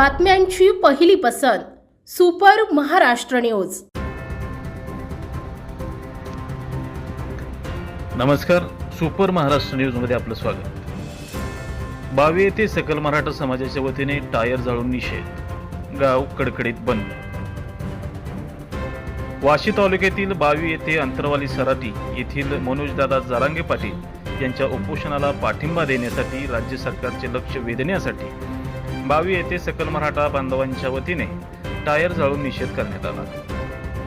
बातम्यांची पहिली पसंत सुपर महाराष्ट्र न्यूज. नमस्कार सुपर महाराष्ट्र न्यूजमध्ये आपलं स्वागत. बावी येथे सकल मराठा समाजाच्या वतीने टायर जाळून निषेध गाव कडकडीत बंद. वाशी तालुक्यातील बावी येथे अंतरवाली सराटी येथील मनोजदादा जारांगे पाटील यांच्या उपोषणाला पाठिंबा देण्यासाठी राज्य सरकारचे लक्ष वेधण्यासाठी बावी येथे सकल मराठा बांधवांच्या वतीने टायर जाळून निषेध करण्यात आला.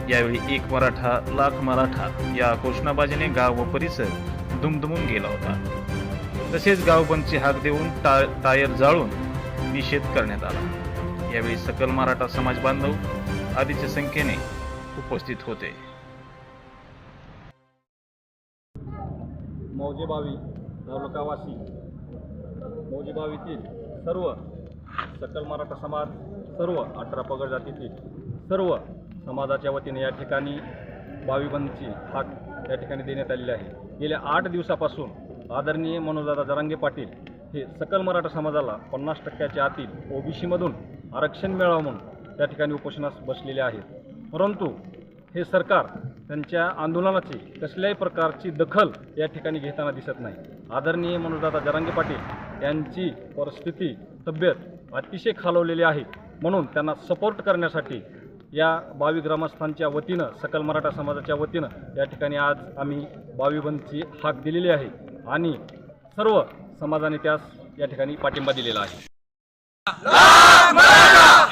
यावेळी एक मराठा लाख मराठा या घोषणाबाजीने गाव व परिसर दुमदुमून गेला होता. तसेच गावबंदची हाक देऊन टा टायर जाळून निषेध करण्यात आला. यावेळी सकल मराठा समाज बांधव आदीच्या संख्येने उपस्थित होते. मौजेबावी तालुका मौजेबावीतील सर्व सकल मराठा समाज सर्व अठरा पगड जातीतील सर्व समाजाच्या वतीने या ठिकाणी बावी हाक या ठिकाणी देण्यात आलेली आहे. गेल्या आठ दिवसापासून आदरणीय मनोजदादा जरांगे पाटील हे सकल मराठा समाजाला पन्नास टक्क्याच्या आतील ओबीसीमधून आरक्षण मिळावं म्हणून त्या ठिकाणी उपोषणास बसलेले आहेत. परंतु हे सरकार त्यांच्या आंदोलनाची कसल्याही प्रकारची दखल या ठिकाणी घेताना दिसत नाही. आदरणीय मनोजदादा जरांगे पाटील यांची परिस्थिती तब्येत अतिशय खालवलेले आहे. म्हणून त्यांना सपोर्ट करण्यासाठी या बावी ग्रामस्थांच्या वतीनं सकल मराठा समाजाच्या वतीनं या ठिकाणी आज आम्ही बावी बंदची हाक दिलेली आहे आणि सर्व समाजाने त्यास या ठिकाणी पाठिंबा दिलेला आहे.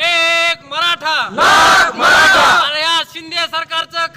एक मराठा! मराठा! या शिंदे सरकारचं